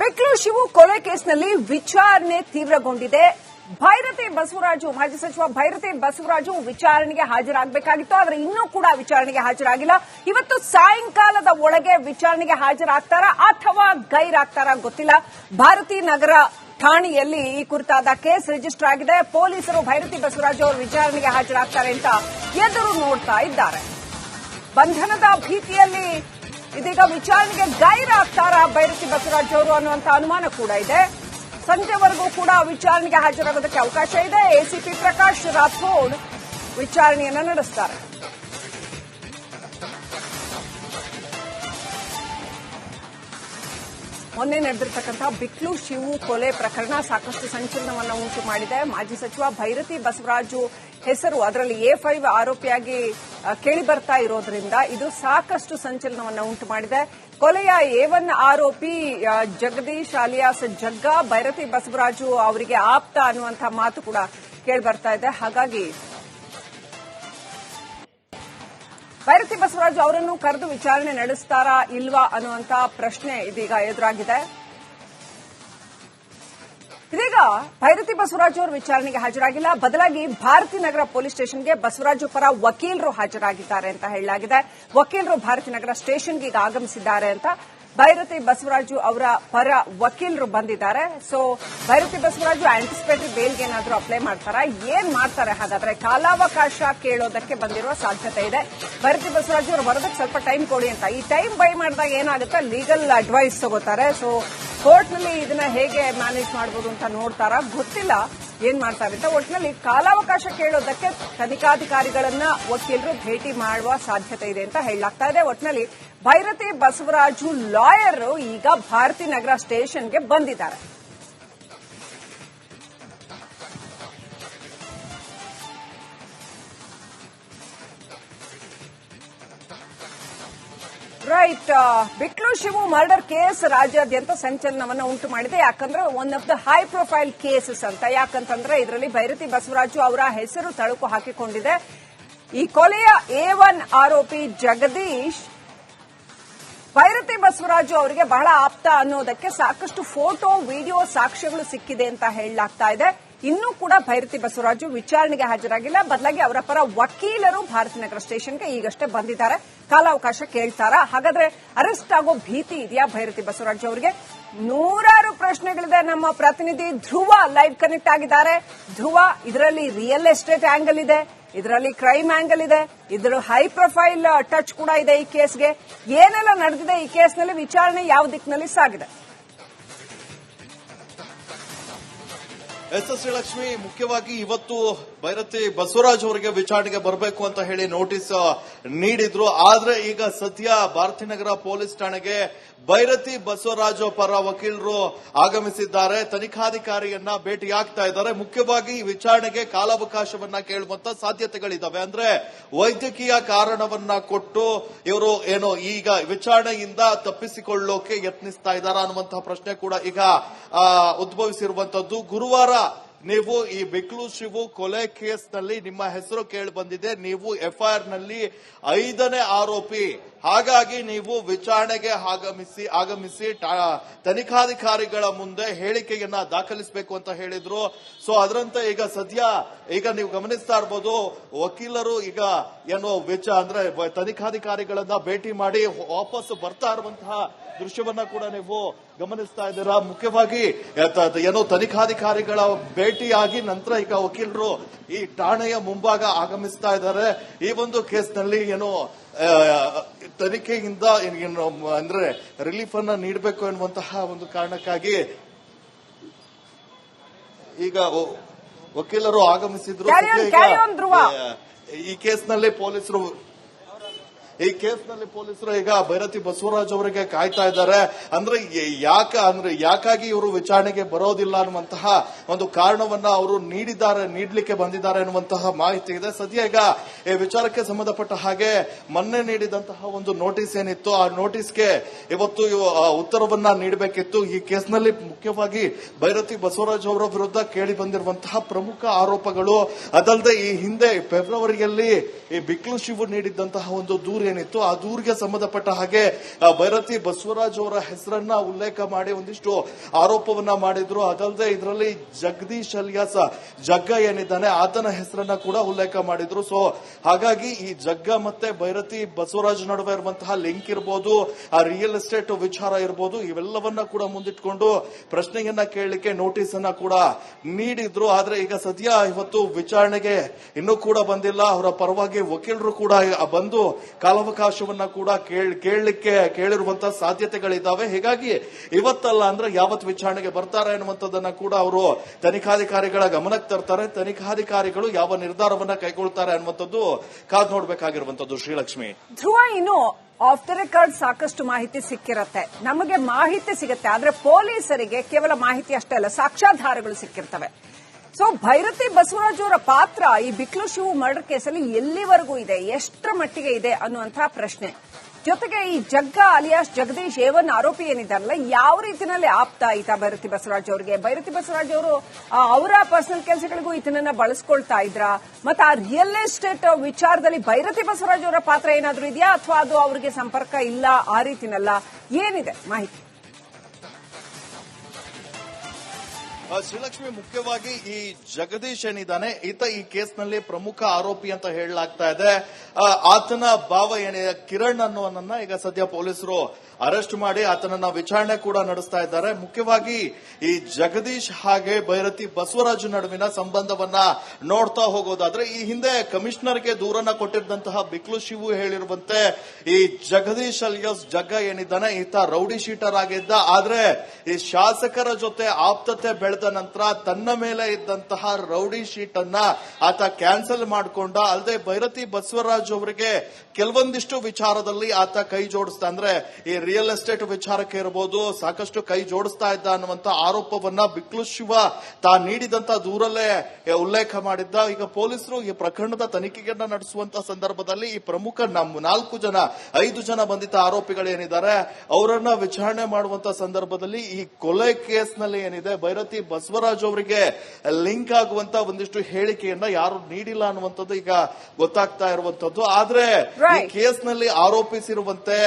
ಬೆಕ್ಲು ಶಿವು ಕೊಲೆ ಕೇಸ್ನಲ್ಲಿ ವಿಚಾರಣೆ ತೀವ್ರಗೊಂಡಿದೆ. ಭೈರತಿ ಬಸವರಾಜು, ಮಾಜಿ ಸಚಿವ ಭೈರತಿ ಬಸವರಾಜು ವಿಚಾರಣೆಗೆ ಹಾಜರಾಗಬೇಕಾಗಿತ್ತು. ಆದರೆ ಇನ್ನೂ ಕೂಡ ವಿಚಾರಣೆಗೆ ಹಾಜರಾಗಿಲ್ಲ. ಇವತ್ತು ಸಾಯಂಕಾಲದ ಒಳಗೆ ವಿಚಾರಣೆಗೆ ಹಾಜರಾಗ್ತಾರಾ ಅಥವಾ ಗೈರಾಗ್ತಾರಾ ಗೊತ್ತಿಲ್ಲ. ಭಾರತೀ ನಗರ ಠಾಣೆಯಲ್ಲಿ ಈ ಕುರಿತಾದ ಕೇಸ್ ರಿಜಿಸ್ಟರ್ ಆಗಿದೆ. ಪೊಲೀಸರು ಭೈರತಿ ಬಸವರಾಜು ಅವರು ವಿಚಾರಣೆಗೆ ಹಾಜರಾಗ್ತಾರೆ ಅಂತ ಎದುರು ನೋಡ್ತಾ ಇದ್ದಾರೆ. ಬಂಧನದ ಭೀತಿಯಲ್ಲಿ ಇದೀಗ ವಿಚಾರಣೆಗೆ ಗೈರಾಗ್ತಾರಾ ಬೈರಸಿ ಬಸವರಾಜ್ ಅವರು ಅನ್ನುವಂತ ಅನುಮಾನ ಕೂಡ ಇದೆ. ಸಂಜೆವರೆಗೂ ಕೂಡ ವಿಚಾರಣೆಗೆ ಹಾಜರಾಗೋದಕ್ಕೆ ಅವಕಾಶ ಇದೆ. ಎಸಿಪಿ ಪ್ರಕಾಶ್ ರಾಥೋಡ್ ವಿಚಾರಣೆಯನ್ನು ನಡೆಸ್ತಾರೆ. ಮೊನ್ನೆ ನಡೆದಿರ್ತಕ್ಕಂತಹ ಬಿಕ್ಲು ಶಿವು ಕೊಲೆ ಪ್ರಕರಣ ಸಾಕಷ್ಟು ಸಂಚಲನವನ್ನು ಉಂಟು ಮಾಡಿದೆ. ಮಾಜಿ ಸಚಿವ ಭೈರತಿ ಬಸವರಾಜು ಹೆಸರು ಅದರಲ್ಲಿ ಎ ಫೈವ್ ಆರೋಪಿಯಾಗಿ ಕೇಳಿ ಬರ್ತಾ ಇರೋದ್ರಿಂದ ಇದು ಸಾಕಷ್ಟು ಸಂಚಲನವನ್ನು ಉಂಟು ಮಾಡಿದೆ. ಕೊಲೆಯ ಎ ಒನ್ ಆರೋಪಿ ಜಗದೀಶ್ ಅಲಿಯಾಸ್ ಜಗ್ಗ ಭೈರತಿ ಬಸವರಾಜು ಅವರಿಗೆ ಆಪ್ತ ಅನ್ನುವಂತಹ ಮಾತು ಕೂಡ ಕೇಳಿ ಬರ್ತಾ ಇದೆ. ಹಾಗಾಗಿ ಭೈರತಿ ಬಸವರಾಜು ಅವರನ್ನು ಕರೆದು ವಿಚಾರಣೆ ನಡೆಸ್ತಾರಾ ಇಲ್ವಾ ಅನ್ನುವಂತ ಪ್ರಶ್ನೆ ಇದೀಗ ಎದುರಾಗಿದೆ. ಇದೀಗ ಭೈರತಿ ಬಸವರಾಜು ಅವರು ವಿಚಾರಣೆಗೆ ಹಾಜರಾಗಿಲ್ಲ. ಬದಲಾಗಿ ಭಾರತಿ ನಗರ ಪೊಲೀಸ್ ಸ್ಟೇಷನ್ಗೆ ಬಸವರಾಜು ಪರ ವಕೀಲರು ಹಾಜರಾಗಿದ್ದಾರೆ ಅಂತ ಹೇಳಲಾಗಿದೆ. ವಕೀಲರು ಭಾರತಿ ನಗರ ಸ್ಟೇಷನ್ಗೆ ಈಗ ಆಗಮಿಸಿದ್ದಾರೆ ಅಂತ ಭೈರತಿ ಬಸವರಾಜು ಅವರ ಪರ ವಕೀಲರು ಬಂದಿದ್ದಾರೆ. ಸೊ ಭೈರತಿ ಬಸವರಾಜು ಆಂಟಿಸಿಪೇಟರಿ ಬೇಲ್ಗೆ ಏನಾದರೂ ಅಪ್ಲೈ ಮಾಡ್ತಾರಾ? ಏನ್ ಮಾಡ್ತಾರೆ? ಹಾಗಾದ್ರೆ ಕಾಲಾವಕಾಶ ಕೇಳೋದಕ್ಕೆ ಬಂದಿರುವ ಸಾಧ್ಯತೆ ಇದೆ. ಭೈರತಿ ಬಸವರಾಜು ಅವರು ಬರೋದಕ್ಕೆ ಸ್ವಲ್ಪ ಟೈಮ್ ಕೊಡಿ ಅಂತ. ಈ ಟೈಮ್ ಬೈ ಮಾಡಿದಾಗ ಏನಾಗುತ್ತೆ? ಲೀಗಲ್ ಅಡ್ವೈಸ್ ತಗೋತಾರೆ. ಸೊ ಕೋರ್ಟ್ನಲ್ಲಿ ಇದನ್ನ ಹೇಗೆ ಮ್ಯಾನೇಜ್ ಮಾಡಬಹುದು ಅಂತ ನೋಡ್ತಾರಾ? ಗೊತ್ತಿಲ್ಲ. ಏನ್ ಮಾಡ್ತಾರೆ ಅಂತ ಒಟ್ಟಿನಲ್ಲಿ ಕಾಲಾವಕಾಶ ಕೇಳೋದಕ್ಕೆ ತನಿಖಾಧಿಕಾರಿಗಳನ್ನ ವಕೀಲರು ಭೇಟಿ ಮಾಡುವ ಸಾಧ್ಯತೆ ಇದೆ ಅಂತ ಹೇಳಲಾಗ್ತಾ ಇದೆ. ಒಟ್ಟಿನಲ್ಲಿ ಭೈರತಿ ಬಸವರಾಜು ಲಾಯರ್ ಈಗ ಭಾರತಿ ನಗರ ಸ್ಟೇಷನ್ಗೆ ಬಂದಿದ್ದಾರೆ. ರೈಟ್ ಬಿಟ್ಲು ಶಿವು ಮರ್ಡರ್ ಕೇಸ್ ರಾಜ್ಯಾದ್ಯಂತ ಸಂಚಲನವನ್ನ ಉಂಟು ಮಾಡಿದೆ. ಯಾಕಂದ್ರೆ one of the high profile cases ಅಂತ. ಯಾಕಂತಂದ್ರೆ ಇದರಲ್ಲಿ ಭೈರತಿ ಬಸವರಾಜು ಅವರ ಹೆಸರು ತಳುಕು ಹಾಕಿಕೊಂಡಿದೆ. ಈ ಕೊಲೆಯ ಎ ಒನ್ ಆರೋಪಿ ಜಗದೀಶ್, ಭೈರತಿ ಬಸವರಾಜು ಅವರಿಗೆ ಬಹಳ ಆಪ್ತ ಅನ್ನೋದಕ್ಕೆ ಸಾಕಷ್ಟು ಫೋಟೋ, ವಿಡಿಯೋ ಸಾಕ್ಷ್ಯಗಳು ಸಿಕ್ಕಿದೆ ಅಂತ ಹೇಳಲಾಗ್ತಾ ಇದೆ. ಇನ್ನೂ ಕೂಡ ಭೈರತಿ ಬಸವರಾಜು ವಿಚಾರಣೆಗೆ ಹಾಜರಾಗಿಲ್ಲ. ಬದಲಾಗಿ ಅವರ ಪರ ವಕೀಲರು ಭಾರತ ನಗರ ಸ್ಟೇಷನ್ಗೆ ಈಗಷ್ಟೇ ಬಂದಿದ್ದಾರೆ. ಕಾಲಾವಕಾಶ ಕೇಳ್ತಾರಾ? ಹಾಗಾದ್ರೆ ಅರೆಸ್ಟ್ ಆಗೋ ಭೀತಿ ಇದೆಯಾ ಭೈರತಿ ಬಸವರಾಜು ಅವರಿಗೆ? ನೂರಾರು ಪ್ರಶ್ನೆಗಳಿದೆ. ನಮ್ಮ ಪ್ರತಿನಿಧಿ ಧ್ರುವ ಲೈವ್ ಕನೆಕ್ಟ್ ಆಗಿದ್ದಾರೆ. ಧ್ರುವ, ಇದರಲ್ಲಿ ರಿಯಲ್ ಎಸ್ಟೇಟ್ ಆಂಗಲ್ ಇದೆ. ಇದರಲ್ಲಿ ಕ್ರೈಮ್ ಆಂಗಲ್ ಇದೆ. ಇದರ ಹೈ ಪ್ರೊಫೈಲ್ ಟಚ್ ಕೂಡ ಇದೆ ಈ ಕೇಸ್ಗೆ. ಏನೆಲ್ಲ ನಡೆದಿದೆ ಈ ಕೇಸ್ನಲ್ಲಿ ವಿಚಾರಣೆ ಯಾವ ದಿಕ್ಕಿನಲ್ಲಿ ಸಾಗಿದೆ? ಎಸ್ ಎಸ್ ಶ್ರೀಲಕ್ಷ್ಮಿ, ಮುಖ್ಯವಾಗಿ ಇವತ್ತು ಭೈರತಿ ಬಸವರಾಜ್ ಅವರಿಗೆ ವಿಚಾರಣೆಗೆ ಬರಬೇಕು ಅಂತ ಹೇಳಿ ನೋಟಿಸ್ ನೀಡಿದ್ರು. ಆದ್ರೆ ಈಗ ಸದ್ಯ ಭಾರತೀನಗರ ಪೊಲೀಸ್ ಠಾಣೆಗೆ ಭೈರತಿ ಬಸವರಾಜ ಪರ ವಕೀಲರು ಆಗಮಿಸಿದ್ದಾರೆ. ತನಿಖಾಧಿಕಾರಿಯನ್ನ ಭೇಟಿಯಾಗ್ತಾ ಇದ್ದಾರೆ. ಮುಖ್ಯವಾಗಿ ಈ ವಿಚಾರಣೆಗೆ ಕಾಲಾವಕಾಶವನ್ನ ಕೇಳುವಂತ ಸಾಧ್ಯತೆಗಳಿದ್ದಾವೆ ಅಂದ್ರೆ ವೈದ್ಯಕೀಯ ಕಾರಣವನ್ನ ಕೊಟ್ಟು ಇವರು ಏನು ಈಗ ವಿಚಾರಣೆಯಿಂದ ತಪ್ಪಿಸಿಕೊಳ್ಳೋಕೆ ಯತ್ನಿಸ್ತಾ ಇದ್ದಾರಾ ಅನ್ನುವಂತಹ ಪ್ರಶ್ನೆ ಕೂಡ ಈಗ ಉದ್ಭವಿಸಿರುವಂತದ್ದು. ಗುರುವಾರ ನೀವು ಈ ಬೆಕ್ಲು ಶಿವು ಕೊಲೆ ಕೇಸ್ನಲ್ಲಿ ನಿಮ್ಮ ಹೆಸರು ಕೇಳಿ ಬಂದಿದೆ. ನೀವು ಎಫ್ಐಆರ್ನಲ್ಲಿ ಐದನೇ ಆರೋಪಿ. ಹಾಗಾಗಿ ನೀವು ವಿಚಾರಣೆಗೆ ಆಗಮಿಸಿ ಆಗಮಿಸಿ ತನಿಖಾಧಿಕಾರಿಗಳ ಮುಂದೆ ಹೇಳಿಕೆಯನ್ನ ದಾಖಲಿಸಬೇಕು ಅಂತ ಹೇಳಿದ್ರು. ಸೊ ಅದರಂತೆ ಈಗ ಸದ್ಯ ಈಗ ನೀವು ಗಮನಿಸ್ತಾ ಇರ್ಬೋದು, ವಕೀಲರು ಈಗ ಏನು ವೆಚ್ಚ ಅಂದ್ರೆ ತನಿಖಾಧಿಕಾರಿಗಳನ್ನ ಭೇಟಿ ಮಾಡಿ ವಾಪಸ್ ಬರ್ತಾ ಇರುವಂತಹ ದೃಶ್ಯವನ್ನ ಕೂಡ ನೀವು ಗಮನಿಸ್ತಾ ಇದ್ದೀರಾ. ಮುಖ್ಯವಾಗಿ ಏನೋ ತನಿಖಾಧಿಕಾರಿಗಳ ಭೇಟಿಯಾಗಿ ನಂತರ ಈಗ ವಕೀಲರು ಈ ಠಾಣೆಯ ಮುಂಭಾಗ ಆಗಮಿಸ್ತಾ ಇದ್ದಾರೆ ಈ ಒಂದು ಕೇಸ್ನಲ್ಲಿ ಏನು ಆ, ತನಿಖೆಯಿಂದ ಏನು ಅಂದ್ರೆ ರಿಲೀಫ್ ಅನ್ನ ನೀಡಬೇಕು ಎನ್ನುವಂತಹ ಒಂದು ಕಾರಣಕ್ಕಾಗಿ ಈಗ ವಕೀಲರು ಆಗಮಿಸಿದ್ರು. ಈ ಕೇಸ್ನಲ್ಲಿ ಪೊಲೀಸರು ಈ ಕೇಸ್ನಲ್ಲಿ ಪೊಲೀಸರು ಈಗ ಭೈರತಿ ಬಸವರಾಜ್ ಅವರಿಗೆ ಕಾಯ್ತಾ ಇದ್ದಾರೆ. ಅಂದ್ರೆ ಯಾಕ ಅಂದ್ರೆ ಯಾಕಾಗಿ ಇವರು ವಿಚಾರಣೆಗೆ ಬರೋದಿಲ್ಲ ಅನ್ನುವಂತಹ ಒಂದು ಕಾರಣವನ್ನ ಅವರು ನೀಡಿದ್ದಾರೆ, ನೀಡಲಿಕ್ಕೆ ಬಂದಿದ್ದಾರೆ ಎನ್ನುವಂತಹ ಮಾಹಿತಿ ಇದೆ. ಸದ್ಯ ಈಗ ಈ ವಿಚಾರಕ್ಕೆ ಸಂಬಂಧಪಟ್ಟ ಹಾಗೆ ಮೊನ್ನೆ ನೀಡಿದಂತಹ ಒಂದು ನೋಟಿಸ್ ಏನಿತ್ತು, ಆ ನೋಟಿಸ್ಗೆ ಇವತ್ತು ಇವ- ಉತ್ತರವನ್ನ ನೀಡಬೇಕಿತ್ತು. ಈ ಕೇಸ್ನಲ್ಲಿ ಮುಖ್ಯವಾಗಿ ಭೈರತಿ ಬಸವರಾಜ್ ಅವರ ವಿರುದ್ಧ ಕೇಳಿ ಬಂದಿರುವಂತಹ ಪ್ರಮುಖ ಆರೋಪಗಳು. ಅದಲ್ಲದೆ ಈ ಹಿಂದೆ ಫೆಬ್ರವರಿಯಲ್ಲಿ ಈ ಬಿಕ್ಲು ಶಿವು ನೀಡಿದ್ದಂತಹ ಒಂದು ದೂರು ಏನಿತ್ತು? ಆ ದೂರಿಗೆ ಸಂಬಂಧಪಟ್ಟ ಹಾಗೆ ಭೈರತಿ ಬಸವರಾಜ್ ಅವರ ಹೆಸರನ್ನ ಉಲ್ಲೇಖ ಮಾಡಿ ಒಂದಿಷ್ಟು ಆರೋಪವನ್ನ ಮಾಡಿದ್ರು. ಅದಲ್ಲದೆ ಇದರಲ್ಲಿ ಜಗದೀಶ್ ಅಲ್ಯಾಸ, ಜಗ್ಗ ಏನಿದ್ದಾನೆ, ಆತನ ಹೆಸರನ್ನ ಕೂಡ ಉಲ್ಲೇಖ ಮಾಡಿದ್ರು. ಸೊ ಹಾಗಾಗಿ ಈ ಜಗ್ಗ ಮತ್ತೆ ಭೈರತಿ ಬಸವರಾಜ್ ನಡುವೆ ಇರುವಂತಹ ಲಿಂಕ್ ಇರಬಹುದು ಆ ರಿಯಲ್ ಎಸ್ಟೇಟ್ ವಿಚಾರ ಇರ್ಬೋದು, ಇವೆಲ್ಲವನ್ನ ಕೂಡ ಮುಂದಿಟ್ಕೊಂಡು ಪ್ರಶ್ನೆಯನ್ನ ಕೇಳಲಿಕ್ಕೆ ನೋಟಿಸ್ ಅನ್ನ ಕೂಡ ನೀಡಿದ್ರು. ಆದ್ರೆ ಈಗ ಸದ್ಯ ಇವತ್ತು ವಿಚಾರಣೆಗೆ ಇನ್ನೂ ಕೂಡ ಬಂದಿಲ್ಲ. ಅವರ ಪರವಾಗಿ ವಕೀಲರು ಕೂಡ ಬಂದು ಕಾಲಾವಕಾಶವನ್ನ ಕೂಡ ಕೇಳ್- ಕೇಳಲಿಕ್ಕೆ ಕೇಳಿರುವಂತಹ ಸಾಧ್ಯತೆಗಳಿದ್ದಾವೆ ಹೀಗಾಗಿ ಇವತ್ತಲ್ಲ ಅಂದ್ರೆ ಯಾವತ್ ವಿಚಾರಣೆಗೆ ಬರ್ತಾರೆ ಅನ್ನುವಂಥದ್ದನ್ನ ಕೂಡ ಅವರು ತನಿಖಾಧಿಕಾರಿಗಳ ಗಮನಕ್ಕೆ ತರ್ತಾರೆ. ತನಿಖಾಧಿಕಾರಿಗಳು ಯಾವ ನಿರ್ಧಾರವನ್ನ ಕೈಗೊಳ್ತಾರೆ ಅನ್ನುವಂಥದ್ದು ಕಾದ್ ನೋಡ್ಬೇಕಾಗಿರುವಂತದ್ದು ಶ್ರೀಲಕ್ಷ್ಮಿ. ಧ್ರುವ, ಇನ್ನು ಆಫ್ ದ ರೆಕಾರ್ಡ್ ಸಾಕಷ್ಟು ಮಾಹಿತಿ ಸಿಕ್ಕಿರತ್ತೆ. ನಮಗೆ ಮಾಹಿತಿ ಸಿಗುತ್ತೆ, ಆದ್ರೆ ಪೊಲೀಸರಿಗೆ ಕೇವಲ ಮಾಹಿತಿ ಅಷ್ಟೇ ಅಲ್ಲ, ಸಾಕ್ಷ್ಯಾಧಾರಗಳು ಸಿಕ್ಕಿರ್ತವೆ. ಸೊ ಭೈರತಿ ಬಸವರಾಜ್ ಅವರ ಪಾತ್ರ ಈ ಬಿಕ್ಲು ಶಿವು ಮರ್ಡರ್ ಕೇಸಲ್ಲಿ ಎಲ್ಲಿವರೆಗೂ ಇದೆ? ಎಷ್ಟರ ಮಟ್ಟಿಗೆ ಇದೆ ಅನ್ನುವಂತಹ ಪ್ರಶ್ನೆ. ಜೊತೆಗೆ ಈ ಜಗ್ಗ ಅಲಿಯಾಸ್ ಜಗದೀಶ್ ಏವನ್ ಆರೋಪಿ ಏನಿದ್ದಾರಲ್ಲ, ಯಾವ ರೀತಿನಲ್ಲಿ ಆಪ್ತ ಈತ ಭೈರತಿ ಬಸವರಾಜ್ ಅವರಿಗೆ? ಭೈರತಿ ಬಸವರಾಜ್ ಅವರು ಅವರ ಪರ್ಸನಲ್ ಕೆಲಸಗಳಿಗೂ ಈತನನ್ನ ಬಳಸ್ಕೊಳ್ತಾ ಇದ್ರ? ಮತ್ತೆ ಆ ರಿಯಲ್ ಎಸ್ಟೇಟ್ ವಿಚಾರದಲ್ಲಿ ಭೈರತಿ ಬಸವರಾಜ್ ಅವರ ಪಾತ್ರ ಏನಾದರೂ ಇದೆಯಾ? ಅಥವಾ ಅದು ಅವರಿಗೆ ಸಂಪರ್ಕ ಇಲ್ಲ ಆ ರೀತಿನಲ್ಲ? ಏನಿದೆ ಮಾಹಿತಿ? ಶ್ರೀಲಕ್ಷ್ಮಿ ಮುಖ್ಯವಾಗಿ ಈ ಜಗದೀಶ್ ಏನಿದ್ದಾನೆ ಈತ ಈ ಕೇಸ್ನಲ್ಲಿ ಪ್ರಮುಖ ಆರೋಪಿ ಅಂತ ಹೇಳಲಾಗ್ತಾ ಇದೆ. ಆತನ ಭಾವ ಏನಿದೆ ಕಿರಣ್ ಅನ್ನುವನನ್ನ ಈಗ ಸದ್ಯ ಪೊಲೀಸರು ಅರೆಸ್ಟ್ ಮಾಡಿ ಆತನನ್ನ ವಿಚಾರಣೆ ಕೂಡ ನಡೆಸ್ತಾ ಇದ್ದಾರೆ. ಮುಖ್ಯವಾಗಿ ಈ ಜಗದೀಶ್ ಹಾಗೆ ಭೈರತಿ ಬಸವರಾಜ್ ನಡುವಿನ ಸಂಬಂಧವನ್ನ ನೋಡ್ತಾ ಹೋಗೋದಾದ್ರೆ, ಈ ಹಿಂದೆ ಕಮಿಷನರ್ಗೆ ದೂರನ್ನ ಕೊಟ್ಟಿದ್ದಂತಹ ಬಿಕ್ಲು ಶಿವು ಹೇಳಿರುವಂತೆ, ಈ ಜಗದೀಶ್ ಅಲಿಯಸ್ ಜಗ್ಗ ಏನಿದ್ದಾನೆ, ಈತ ರೌಡಿ ಶೀಟರ್ ಆಗಿದ್ದ. ಆದ್ರೆ, ಈ ಶಾಸಕರ ಜೊತೆ ಆಪ್ತತೆ ಬೆಳೆದ ನಂತರ ತನ್ನ ಮೇಲೆ ಇದ್ದಂತಹ ರೌಡಿ ಶೀಟ್ ಅನ್ನ ಆತ ಕ್ಯಾನ್ಸಲ್ ಮಾಡಿಕೊಂಡ. ಅಲ್ಲದೆ ಭೈರತಿ ಬಸವರಾಜ್ ಅವರಿಗೆ ಕೆಲವೊಂದಿಷ್ಟು ವಿಚಾರದಲ್ಲಿ ಆತ ಕೈ ಜೋಡಿಸ್ತಾ ಅಂದ್ರೆ ಈ ರಿಯಲ್ ಎಸ್ಟೇಟ್ ವಿಚಾರಕ್ಕೆ ಇರಬಹುದು ಸಾಕಷ್ಟು ಕೈ ಜೋಡಿಸ್ತಾ ಇದ್ದ ಅನ್ನುವಂತ ಆರೋಪವನ್ನ ಬಿಕ್ಲು ಶಿವ ತಾ ನೀಡಿದಂತ ದೂರಲ್ಲೇ ಉಲ್ಲೇಖ ಮಾಡಿದ್ದ. ಈಗ ಪೊಲೀಸರು ಈ ಪ್ರಕರಣದ ತನಿಖೆಯನ್ನ ನಡೆಸುವಂತ ಸಂದರ್ಭದಲ್ಲಿ ಈ ಪ್ರಮುಖ ನಮ್ಮ ನಾಲ್ಕು ಜನ, ಐದು ಜನ ಬಂಧಿತ ಆರೋಪಿಗಳೇನಿದ್ದಾರೆ, ಅವರನ್ನ ವಿಚಾರಣೆ ಮಾಡುವಂತ ಸಂದರ್ಭದಲ್ಲಿ ಈ ಕೊಲೆ ಕೇಸ್ನಲ್ಲಿ ಏನಿದೆ, ಭೈರತಿ ಬಸವರಾಜ್ ಅವರಿಗೆ ಲಿಂಕ್ ಆಗುವಂತ ಒಂದಿಷ್ಟು ಹೇಳಿಕೆಯನ್ನ ಯಾರು ನೀಡಿಲ್ಲ ಅನ್ನುವಂಥದ್ದು ಈಗ ಗೊತ್ತಾಗ್ತಾ ಇರುವಂತದ್ದು ಆದ್ರೆ ಈ ಕೇಸ್ನಲ್ಲಿ ಆರೋಪಿಸಿರುವಂತೆ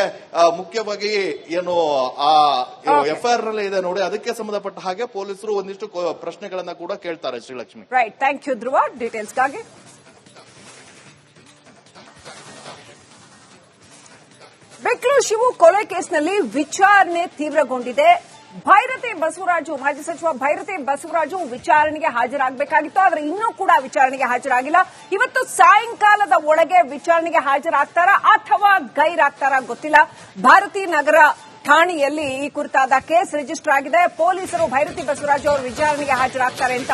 ಮುಖ್ಯವಾಗಿ ಏನು ಆ ಎಫ್ ಎಫ್ಐಆರ್ನಲ್ಲಿ ಇದೆ ನೋಡಿ ಅದಕ್ಕೆ ಸಂಬಂಧಪಟ್ಟ ಹಾಗೆ ಪೊಲೀಸರು ಒಂದಿಷ್ಟು ಪ್ರಶ್ನೆಗಳನ್ನ ಕೂಡ ಕೇಳ್ತಾರೆ Srilakshmi. Right thank you Dhruva ಡೀಟೇಲ್ಸ್ಗಾಗಿ ಬೆಕ್ಲು Shivu ಕೊಲೆ ಕೇಸ್ನಲ್ಲಿ ವಿಚಾರಣೆ ತೀವ್ರಗೊಂಡಿದೆ. ಭೈರತಿ ಬಸವರಾಜು, ಮಾಜಿ ಸಚಿವ ಭೈರತಿ ಬಸವರಾಜು ವಿಚಾರಣೆಗೆ ಹಾಜರಾಗಬೇಕಾಗಿತ್ತು, ಆದರೆ ಇನ್ನೂ ಕೂಡ ವಿಚಾರಣೆಗೆ ಹಾಜರಾಗಿಲ್ಲ. ಇವತ್ತು ಸಾಯಂಕಾಲದ ಒಳಗೆ ವಿಚಾರಣೆಗೆ ಹಾಜರಾಗ್ತಾರಾ ಅಥವಾ ಗೈರಾಗ್ತಾರಾ ಗೊತ್ತಿಲ್ಲ. ಭಾರತಿ ನಗರ ಠಾಣೆಯಲ್ಲಿ ಈ ಕುರಿತಾದ ಕೇಸ್ ರಿಜಿಸ್ಟರ್ ಆಗಿದೆ. ಪೊಲೀಸರು ಭೈರತಿ ಬಸವರಾಜು ಅವರು ವಿಚಾರಣೆಗೆ ಹಾಜರಾಗ್ತಾರೆ ಅಂತ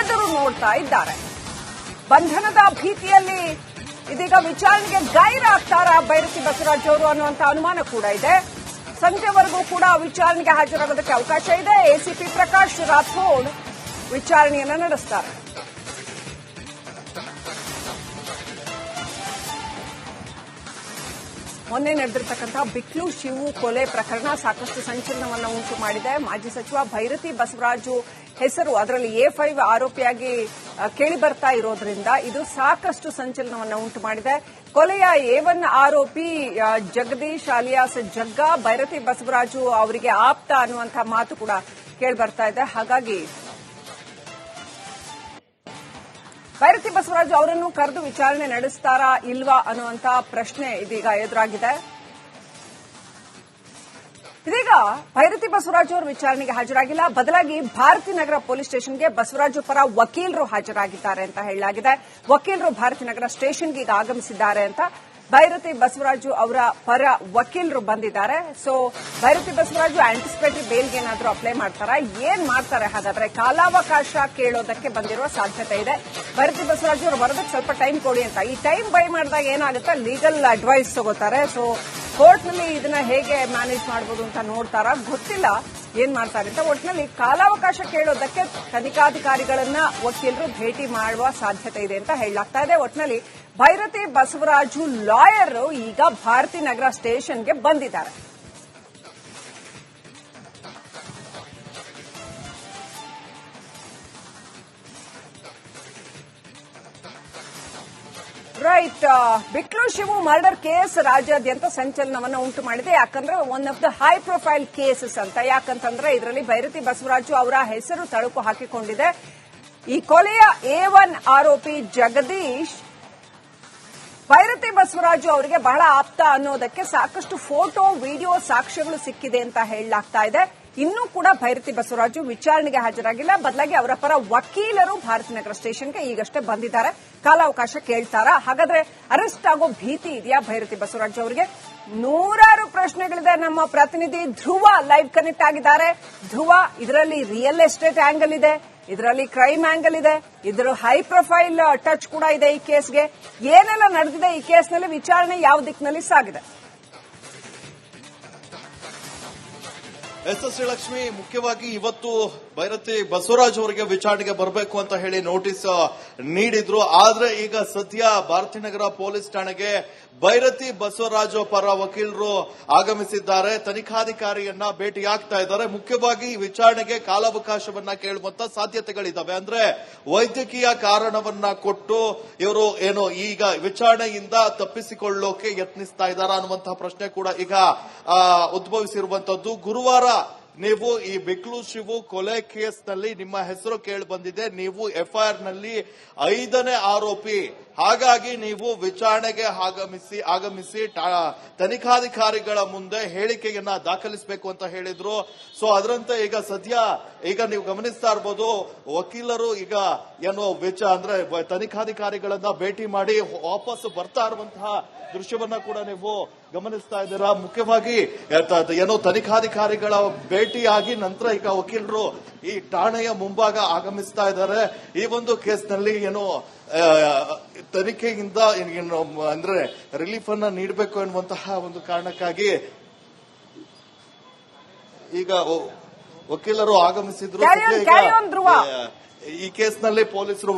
ಎದುರು ನೋಡ್ತಾ ಇದ್ದಾರೆ. ಬಂಧನದ ಭೀತಿಯಲ್ಲಿ ಇದೀಗ ವಿಚಾರಣೆಗೆ ಗೈರಾಗ್ತಾರ ಭೈರತಿ ಬಸವರಾಜು ಅವರು ಅನ್ನುವಂತ ಅನುಮಾನ ಕೂಡ ಇದೆ. ಸಂಜೆವರೆಗೂ ಕೂಡ ವಿಚಾರಣೆಗೆ ಹಾಜರಾಗೋದಕ್ಕೆ ಅವಕಾಶ ಇದೆ. ಎಸಿಪಿ ಪ್ರಕಾಶ್ ರಾಥೋಡ್ ವಿಚಾರಣೆಯನ್ನ ನಡೆಸ್ತಾರೆ. ಮೊನ್ನೆ ನಡೆದಿರ್ತಕ್ಕಂಥ ಬಿಕ್ಲು ಶಿವು ಕೊಲೆ ಪ್ರಕರಣ ಸಾಕಷ್ಟು ಸಂಚಲನವನ್ನ ಉಂಟು ಮಾಡಿದೆ. ಮಾಜಿ ಸಚಿವ ಭೈರತಿ ಬಸವರಾಜು ಹೆಸರು ಅದರಲ್ಲಿ ಎ ಫೈವ್ ಆರೋಪಿಯಾಗಿ ಕೇಳಿ ಬರ್ತಾ ಇರೋದ್ರಿಂದ ಇದು ಸಾಕಷ್ಟು ಸಂಚಲನವನ್ನು ಉಂಟು ಮಾಡಿದೆ. ಕೊಲೆಯ ಎ ಒನ್ ಆರೋಪಿ ಜಗದೀಶ್ ಅಲಿಯಾಸ್ ಜಗ್ಗ, ಭೈರತಿ ಬಸವರಾಜು ಅವರಿಗೆ ಆಪ್ತ ಅನ್ನುವಂತಹ ಮಾತು ಕೂಡ ಕೇಳಿ ಬರ್ತಾ ಇದೆ. ಹಾಗಾಗಿ ಭೈರತಿ ಬಸವರಾಜು ಅವರನ್ನು ಕರೆದು ವಿಚಾರಣೆ ನಡೆಸ್ತಾರಾ ಇಲ್ವಾ ಅನ್ನುವಂತಹ ಪ್ರಶ್ನೆ ಇದೀಗ ಎದುರಾಗಿದೆ. ಇದೀಗ ಭೈರತಿ ಬಸವರಾಜು ಅವರು ವಿಚಾರಣೆಗೆ ಹಾಜರಾಗಿಲ್ಲ. ಬದಲಾಗಿ ಭಾರತಿ ನಗರ ಪೊಲೀಸ್ ಸ್ಟೇಷನ್ಗೆ ಬಸವರಾಜು ಪರ ವಕೀಲರು ಹಾಜರಾಗಿದ್ದಾರೆ ಅಂತ ಹೇಳಲಾಗಿದೆ. ವಕೀಲರು ಭಾರತಿ ನಗರ ಸ್ಟೇಷನ್ಗೆ ಈಗ ಆಗಮಿಸಿದ್ದಾರೆ ಅಂತ ಭೈರತಿ ಬಸವರಾಜು ಅವರ ಪರ ವಕೀಲರು ಬಂದಿದ್ದಾರೆ. ಸೊ ಭೈರತಿ ಬಸವರಾಜು ಆಂಟಿಸಿಪೇಟರಿ ಬೇಲ್ಗೆ ಏನಾದರೂ ಅಪ್ಲೈ ಮಾಡ್ತಾರಾ? ಏನ್ ಮಾಡ್ತಾರೆ? ಹಾಗಾದ್ರೆ ಕಾಲಾವಕಾಶ ಕೇಳೋದಕ್ಕೆ ಬಂದಿರುವ ಸಾಧ್ಯತೆ ಇದೆ. ಭೈರತಿ ಬಸವರಾಜು ಅವರು ಬರೋದಕ್ಕೆ ಸ್ವಲ್ಪ ಟೈಮ್ ಕೊಡಿ ಅಂತ. ಈ ಟೈಮ್ ಬೈ ಮಾಡಿದಾಗ ಏನಾಗುತ್ತೆ? ಲೀಗಲ್ ಅಡ್ವೈಸ್ ತಗೋತಾರೆ. ಸೊ ಕೋರ್ಟ್ನಲ್ಲಿ ಇದನ್ನ ಹೇಗೆ ಮ್ಯಾನೇಜ್ ಮಾಡಬಹುದು ಅಂತ ನೋಡ್ತಾರ? ಗೊತ್ತಿಲ್ಲ. ಏನ್ ಮಾಡ್ತಾರೆ ಅಂತ ಒಟ್ಟಿನಲ್ಲಿ ಕಾಲಾವಕಾಶ ಕೇಳೋದಕ್ಕೆ ತನಿಖಾಧಿಕಾರಿಗಳನ್ನ ವಕೀಲರು ಭೇಟಿ ಮಾಡುವ ಸಾಧ್ಯತೆ ಇದೆ ಅಂತ ಹೇಳಲಾಗ್ತಾ ಇದೆ. ಒಟ್ಟಿನಲ್ಲಿ ಭೈರತಿ ಬಸವರಾಜು ಲಾಯರ್ ಈಗ ಭಾರತಿ ನಗರ ಸ್ಟೇಷನ್ಗೆ ಬಂದಿದ್ದಾರೆ. Right Bikklu Shivu murder case ರಾಜ್ಯಾದ್ಯಂತ ಸಂಚಲನವನ್ನ ಉಂಟು ಮಾಡಿದೆ. ಯಾಕಂದ್ರೆ one of the high profile cases ಅಂತ. ಯಾಕಂತಂದ್ರೆ ಇದರಲ್ಲಿ ಭೈರತಿ ಬಸವರಾಜು ಅವರ ಹೆಸರು ತಳುಕು ಹಾಕಿಕೊಂಡಿದೆ. ಈ ಕೊಲೆಯ ಎ ಒನ್ ಆರೋಪಿ ಜಗದೀಶ್, ಭೈರತಿ ಬಸವರಾಜು ಅವರಿಗೆ ಬಹಳ ಆಪ್ತ ಅನ್ನೋದಕ್ಕೆ ಸಾಕಷ್ಟು ಫೋಟೋ, ವಿಡಿಯೋ ಸಾಕ್ಷ್ಯಗಳು ಸಿಕ್ಕಿದೆ ಅಂತ ಹೇಳಲಾಗ್ತಾ ಇದೆ. ಇನ್ನೂ ಕೂಡ ಭೈರತಿ ಬಸವರಾಜು ವಿಚಾರಣೆಗೆ ಹಾಜರಾಗಿಲ್ಲ. ಬದಲಾಗಿ ಅವರ ಪರ ವಕೀಲರು ಭಾರತನಗರ ಸ್ಟೇಷನ್ಗೆ ಈಗಷ್ಟೇ ಬಂದಿದ್ದಾರೆ. ಕಾಲಾವಕಾಶ ಕೇಳ್ತಾರ? ಹಾಗಾದ್ರೆ ಅರೆಸ್ಟ್ ಆಗೋ ಭೀತಿ ಇದೆಯಾ ಭೈರತಿ ಬಸವರಾಜು ಅವರಿಗೆ? ನೂರಾರು ಪ್ರಶ್ನೆಗಳಿದೆ. ನಮ್ಮ ಪ್ರತಿನಿಧಿ ಧ್ರುವ ಲೈವ್ ಕನೆಕ್ಟ್ ಆಗಿದ್ದಾರೆ. ಧ್ರುವ, ಇದರಲ್ಲಿ ರಿಯಲ್ ಎಸ್ಟೇಟ್ ಆಂಗಲ್ ಇದೆ, ಇದರಲ್ಲಿ ಕ್ರೈಮ್ ಆಂಗಲ್ ಇದೆ ಇದರ ಹೈ ಪ್ರೊಫೈಲ್ ಟಚ್ ಕೂಡ ಇದೆ ಈ ಕೇಸ್ಗೆ. ಏನೆಲ್ಲ ನಡೆದಿದೆ ಈ ಕೇಸ್ನಲ್ಲಿ ವಿಚಾರಣೆ ಯಾವ ದಿಕ್ಕಿನಲ್ಲಿ ಸಾಗಿದೆ? ಎಸ್ ಎಸ್ ಲಕ್ಷ್ಮಿ ಮುಖ್ಯವಾಗಿ ಇವತ್ತು ಭೈರತಿ ಬಸವರಾಜ್ ಅವರಿಗೆ ವಿಚಾರಣೆಗೆ ಬರಬೇಕು ಅಂತ ಹೇಳಿ ನೋಟಿಸ್ ನೀಡಿದ್ರು. ಆದ್ರೆ ಈಗ ಸದ್ಯ ಭಾರತೀನಗರ ಪೊಲೀಸ್ ಠಾಣೆಗೆ ಭೈರತಿ ಬಸವರಾಜ್ ಪರ ವಕೀಲರು ಆಗಮಿಸಿದ್ದಾರೆ. ತನಿಖಾಧಿಕಾರಿಯನ್ನ ಭೇಟಿಯಾಗ್ತಾ ಇದ್ದಾರೆ. ಮುಖ್ಯವಾಗಿ ವಿಚಾರಣೆಗೆ ಕಾಲಾವಕಾಶವನ್ನ ಕೇಳುವಂತ ಸಾಧ್ಯತೆಗಳಿದ್ದಾವೆ ಅಂದ್ರೆ ವೈದ್ಯಕೀಯ ಕಾರಣವನ್ನ ಕೊಟ್ಟು ಇವರು ಏನು ಈಗ ವಿಚಾರಣೆಯಿಂದ ತಪ್ಪಿಸಿಕೊಳ್ಳೋಕೆ ಯತ್ನಿಸ್ತಾ ಇದ್ದಾರಾ ಅನ್ನುವಂತಹ ಪ್ರಶ್ನೆ ಕೂಡ ಈಗ ಉದ್ಭವಿಸಿರುವಂತದ್ದು. ಗುರುವಾರ ನೀವು ಈ ಬಿಕ್ಲು ಶಿವು ಕೊಲೆ ಕೇಸ್ನಲ್ಲಿ ನಿಮ್ಮ ಹೆಸರು ಕೇಳಿ ಬಂದಿದೆ. ನೀವು ಎಫ್ಐಆರ್ನಲ್ಲಿ ಐದನೇ ಆರೋಪಿ. ಹಾಗಾಗಿ ನೀವು ವಿಚಾರಣೆಗೆ ಆಗಮಿಸಿ ಆಗಮಿಸಿ ತನಿಖಾಧಿಕಾರಿಗಳ ಮುಂದೆ ಹೇಳಿಕೆಯನ್ನ ದಾಖಲಿಸಬೇಕು ಅಂತ ಹೇಳಿದ್ರು. ಸೊ, ಅದರಂತೆ ಈಗ ಸದ್ಯ ಈಗ ನೀವು ಗಮನಿಸ್ತಾ ಇರ್ಬೋದು, ವಕೀಲರು ಈಗ ಏನು ವಿಚ ಅಂದ್ರೆ ತನಿಖಾಧಿಕಾರಿಗಳನ್ನ ಭೇಟಿ ಮಾಡಿ ವಾಪಸ್ ಬರ್ತಾ ಇರುವಂತಹ ದೃಶ್ಯವನ್ನ ಕೂಡ ನೀವು ಗಮನಿಸ್ತಾ ಇದ್ದೀರಾ? ಮುಖ್ಯವಾಗಿ ಏನೋ ತನಿಖಾಧಿಕಾರಿಗಳ ಭೇಟಿಯಾಗಿ ನಂತರ ಈಗ ವಕೀಲರು ಈ ಠಾಣೆಯ ಮುಂಭಾಗ ಆಗಮಿಸ್ತಾ ಇದ್ದಾರೆ. ಈ ಒಂದು ಕೇಸ್ನಲ್ಲಿ ಏನೋ ತನಿಖೆಯಿಂದ ಏನು ಅಂದ್ರೆ ರಿಲೀಫ್ ಅನ್ನ ನೀಡಬೇಕು ಎನ್ನುವಂತಹ ಒಂದು ಕಾರಣಕ್ಕಾಗಿ ಈಗ ವಕೀಲರು ಆಗಮಿಸಿದ್ರು. ಈ ಕೇಸ್ನಲ್ಲಿ ಪೊಲೀಸರು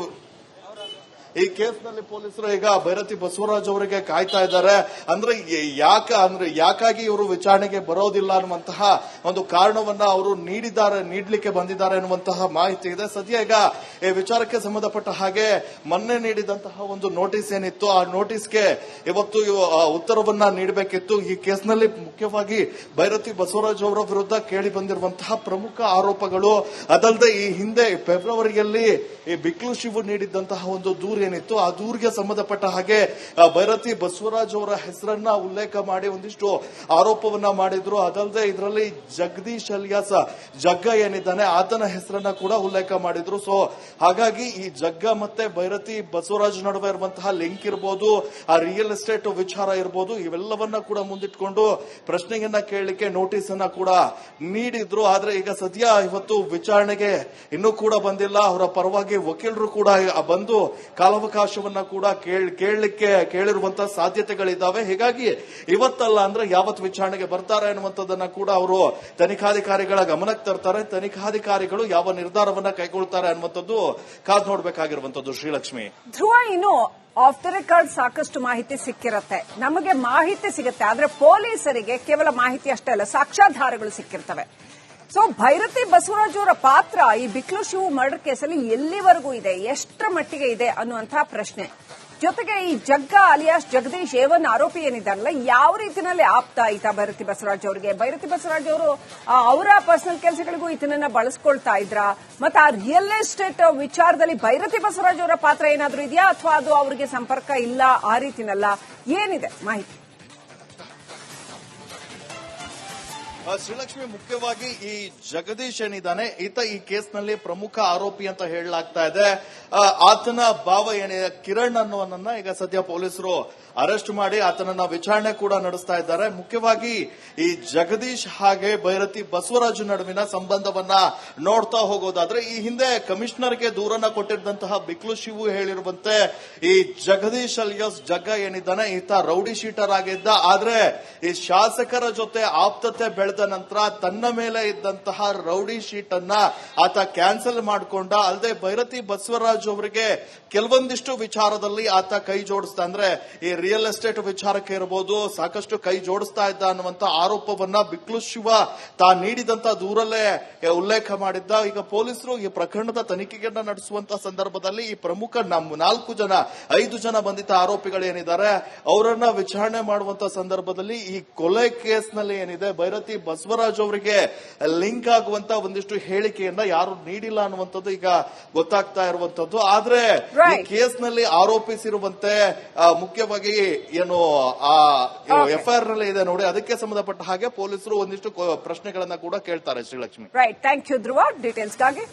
ಈ ಕೇಸ್ನಲ್ಲಿ ಪೊಲೀಸರು ಈಗ ಭೈರತಿ ಬಸವರಾಜ್ ಅವರಿಗೆ ಕಾಯ್ತಾ ಇದ್ದಾರೆ. ಅಂದ್ರೆ ಯಾಕ ಅಂದ್ರೆ ಯಾಕಾಗಿ ಇವರು ವಿಚಾರಣೆಗೆ ಬರೋದಿಲ್ಲ ಅನ್ನುವಂತಹ ಒಂದು ಕಾರಣವನ್ನ ಅವರು ನೀಡಿದ್ದಾರೆ, ನೀಡಲಿಕ್ಕೆ ಬಂದಿದ್ದಾರೆ ಎನ್ನುವಂತಹ ಮಾಹಿತಿ ಇದೆ. ಸದ್ಯ ಈಗ ಈ ವಿಚಾರಕ್ಕೆ ಸಂಬಂಧಪಟ್ಟ ಹಾಗೆ ಮೊನ್ನೆ ನೀಡಿದಂತಹ ಒಂದು ನೋಟಿಸ್ ಏನಿತ್ತು, ಆ ನೋಟಿಸ್ಗೆ ಇವತ್ತು ಇವ- ಉತ್ತರವನ್ನ ನೀಡಬೇಕಿತ್ತು. ಈ ಕೇಸ್ನಲ್ಲಿ ಮುಖ್ಯವಾಗಿ ಭೈರತಿ ಬಸವರಾಜ್ ಅವರ ವಿರುದ್ಧ ಕೇಳಿ ಬಂದಿರುವಂತಹ ಪ್ರಮುಖ ಆರೋಪಗಳು. ಅದಲ್ಲದೆ ಈ ಹಿಂದೆ ಫೆಬ್ರವರಿಯಲ್ಲಿ ಈ ಬಿಕ್ಲು ಶಿವು ನೀಡಿದ್ದಂತಹ ಒಂದು ದೂರು ಏನಿತ್ತು? ಆ ದೂರಿಗೆ ಸಂಬಂಧಪಟ್ಟ ಹಾಗೆ ಭೈರತಿ ಬಸವರಾಜ್ ಅವರ ಹೆಸರನ್ನ ಉಲ್ಲೇಖ ಮಾಡಿ ಒಂದಿಷ್ಟು ಆರೋಪವನ್ನ ಮಾಡಿದ್ರು. ಅದಲ್ಲದೆ ಇದರಲ್ಲಿ ಜಗದೀಶ್ ಅಲ್ಯಾಸ, ಜಗ್ಗ ಏನಿದ್ದಾನೆ, ಆತನ ಹೆಸರನ್ನ ಕೂಡ ಉಲ್ಲೇಖ ಮಾಡಿದ್ರು. ಸೊ ಹಾಗಾಗಿ ಈ ಜಗ್ಗ ಮತ್ತೆ ಭೈರತಿ ಬಸವರಾಜ್ ನಡುವೆ ಇರುವಂತಹ ಲಿಂಕ್ ಇರ್ಬೋದು, ಆ ರಿಯಲ್ ಎಸ್ಟೇಟ್ ವಿಚಾರ ಇರ್ಬೋದು, ಇವೆಲ್ಲವನ್ನ ಕೂಡ ಮುಂದಿಟ್ಕೊಂಡು ಪ್ರಶ್ನೆಯನ್ನ ಕೇಳಲಿಕ್ಕೆ ನೋಟಿಸ್ ಅನ್ನ ಕೂಡ ನೀಡಿದ್ರು. ಆದ್ರೆ ಈಗ ಸದ್ಯ ಇವತ್ತು ವಿಚಾರಣೆಗೆ ಇನ್ನೂ ಕೂಡ ಬಂದಿಲ್ಲ. ಅವರ ಪರವಾಗಿ ವಕೀಲರು ಕೂಡ ಬಂದು ಕಾಲಾವಕಾಶವನ್ನ ಕೂಡ ಕೇಳ್- ಕೇಳಲಿಕ್ಕೆ, ಕೇಳಿರುವಂತಹ ಸಾಧ್ಯತೆಗಳಿದ್ದಾವೆ. ಹೀಗಾಗಿ ಇವತ್ತಲ್ಲ ಅಂದ್ರೆ ಯಾವತ್ತು ವಿಚಾರಣೆಗೆ ಬರ್ತಾರೆ ಅನ್ನುವಂಥದ್ದನ್ನ ಕೂಡ ಅವರು ತನಿಖಾಧಿಕಾರಿಗಳ ಗಮನಕ್ಕೆ ತರ್ತಾರೆ. ತನಿಖಾಧಿಕಾರಿಗಳು ಯಾವ ನಿರ್ಧಾರವನ್ನ ಕೈಗೊಳ್ತಾರೆ ಅನ್ನುವಂಥದ್ದು ಕಾದ್ ನೋಡ್ಬೇಕಾಗಿರುವಂತದ್ದು ಶ್ರೀಲಕ್ಷ್ಮಿ. ಧ್ರುವ, ಇನ್ನು ಆಫ್ ದ ರೆಕಾರ್ಡ್ ಸಾಕಷ್ಟು ಮಾಹಿತಿ ಸಿಕ್ಕಿರತ್ತೆ. ನಮಗೆ ಮಾಹಿತಿ ಸಿಗುತ್ತೆ, ಆದ್ರೆ ಪೊಲೀಸರಿಗೆ ಕೇವಲ ಮಾಹಿತಿ ಅಷ್ಟೇ ಅಲ್ಲ, ಸಾಕ್ಷ್ಯಾಧಾರಗಳು ಸಿಕ್ಕಿರ್ತವೆ. ಸೊ ಭೈರತಿ ಬಸವರಾಜ್ ಅವರ ಪಾತ್ರ ಈ ಬಿಕ್ಲು ಶಿವು ಮರ್ಡರ್ ಕೇಸಲ್ಲಿ ಎಲ್ಲಿವರೆಗೂ ಇದೆ? ಎಷ್ಟರ ಮಟ್ಟಿಗೆ ಇದೆ ಅನ್ನುವಂತಹ ಪ್ರಶ್ನೆ. ಜೊತೆಗೆ ಈ ಜಗ್ಗ ಅಲಿಯಾಸ್ ಜಗದೀಶ್ ಏವನ್ ಆರೋಪಿ ಏನಿದ್ದಾರಲ್ಲ, ಯಾವ ರೀತಿನಲ್ಲಿ ಆಪ್ತ ಈತ ಭೈರತಿ ಬಸವರಾಜ್ ಅವರಿಗೆ ಭೈರತಿ ಬಸವರಾಜ್ ಅವರು ಅವರ ಪರ್ಸನಲ್ ಕೆಲಸಗಳಿಗೂ ಈತನನ್ನ ಬಳಸ್ಕೊಳ್ತಾ ಇದ್ರ? ಮತ್ತೆ ಆ ರಿಯಲ್ ಎಸ್ಟೇಟ್ ವಿಚಾರದಲ್ಲಿ ಭೈರತಿ ಬಸವರಾಜ್ ಅವರ ಪಾತ್ರ ಏನಾದರೂ ಇದೆಯಾ? ಅಥವಾ ಅದು ಅವರಿಗೆ ಸಂಪರ್ಕ ಇಲ್ಲ ಆ ರೀತಿನಲ್ಲ? ಏನಿದೆ ಮಾಹಿತಿ? ಶ್ರೀಲಕ್ಷ್ಮಿ ಮುಖ್ಯವಾಗಿ ಈ ಜಗದೀಶ್ ಏನಿದ್ದಾನೆ, ಈತ ಈ ಕೇಸ್ನಲ್ಲಿ ಪ್ರಮುಖ ಆರೋಪಿ ಅಂತ ಹೇಳಲಾಗ್ತಾ ಇದೆ. ಆತನ ಭಾವ ಏನಿದೆ ಕಿರಣ್ ಅನ್ನುವನನ್ನ ಈಗ ಸದ್ಯ ಪೊಲೀಸರು ಅರೆಸ್ಟ್ ಮಾಡಿ ಆತನನ್ನ ವಿಚಾರಣೆ ಕೂಡ ನಡೆಸ್ತಾ ಇದ್ದಾರೆ. ಮುಖ್ಯವಾಗಿ ಈ ಜಗದೀಶ್ ಹಾಗೆ ಭೈರತಿ ಬಸವರಾಜು ನಡುವಿನ ಸಂಬಂಧವನ್ನ ನೋಡ್ತಾ ಹೋಗೋದಾದ್ರೆ, ಈ ಹಿಂದೆ ಕಮಿಷನರ್ಗೆ ದೂರನ್ನ ಕೊಟ್ಟಿದ್ದಂತಹ ಬಿಕ್ಲು ಶಿವು ಹೇಳಿರುವಂತೆ, ಈ ಜಗದೀಶ್ ಅಲಿಯಾಸ್ ಜಗ್ಗ ಏನಿದ್ದಾನೆ, ಈತ ರೌಡಿ ಶೀಟರ್ ಆಗಿದ್ದ. ಆದ್ರೆ ಈ ಶಾಸಕರ ಜೊತೆ ಆಪ್ತತೆ ಬೆಳೆ ಕಳೆದ ನಂತರ ತನ್ನ ಮೇಲೆ ಇದ್ದಂತಹ ರೌಡಿ ಶೀಟ್ ಅನ್ನ ಆತ ಕ್ಯಾನ್ಸಲ್ ಮಾಡಿಕೊಂಡ. ಅಲ್ಲದೆ ಭೈರತಿ ಬಸವರಾಜ್ ಅವರಿಗೆ ಕೆಲವೊಂದಿಷ್ಟು ವಿಚಾರದಲ್ಲಿ ಆತ ಕೈ ಜೋಡಿಸ್ತಾ ಅಂದ್ರೆ ಈ ರಿಯಲ್ ಎಸ್ಟೇಟ್ ವಿಚಾರಕ್ಕೆ ಇರಬಹುದು ಸಾಕಷ್ಟು ಕೈ ಜೋಡಿಸ್ತಾ ಇದ್ದ ಅನ್ನುವಂತ ಆರೋಪವನ್ನ ಬಿಕ್ಲು ಶಿವ ತಾ ನೀಡಿದಂತ ದೂರಲ್ಲೇ ಉಲ್ಲೇಖ ಮಾಡಿದ್ದ. ಈಗ ಪೊಲೀಸರು ಈ ಪ್ರಕರಣದ ತನಿಖೆಯನ್ನ ನಡೆಸುವಂತ ಸಂದರ್ಭದಲ್ಲಿ ಈ ಪ್ರಮುಖ ನಮ್ಮ ನಾಲ್ಕು ಜನ, ಐದು ಜನ ಬಂಧಿತ ಆರೋಪಿಗಳೇನಿದ್ದಾರೆ, ಅವರನ್ನ ವಿಚಾರಣೆ ಮಾಡುವಂತ ಸಂದರ್ಭದಲ್ಲಿ ಈ ಕೊಲೆ ಕೇಸ್ನಲ್ಲಿ ಏನಿದೆ, ಭೈರತಿ ಬಸವರಾಜ್ ಅವರಿಗೆ ಲಿಂಕ್ ಆಗುವಂತ ಒಂದಿಷ್ಟು ಹೇಳಿಕೆಯನ್ನ ಯಾರು ನೀಡಿಲ್ಲ ಅನ್ನುವಂಥದ್ದು ಈಗ ಗೊತ್ತಾಗ್ತಾ ಇರುವಂತದ್ದು ಆದ್ರೆ ಈ ನಲ್ಲಿ ಕೇಸ್ನಲ್ಲಿ ಆರೋಪಿಸಿರುವಂತೆ ಮುಖ್ಯವಾಗಿ ಏನು ಆ. ಎಫ್ಐಆರ್ನಲ್ಲಿ ಇದೆ ನೋಡಿ ಅದಕ್ಕೆ ಸಂಬಂಧಪಟ್ಟ ಹಾಗೆ ಪೊಲೀಸರು ಒಂದಿಷ್ಟು ಪ್ರಶ್ನೆಗಳನ್ನ ಕೂಡ ಕೇಳ್ತಾರೆ Srilakshmi. Right thank you Dhruva ಡೀಟೇಲ್ಸ್ಗಾಗಿ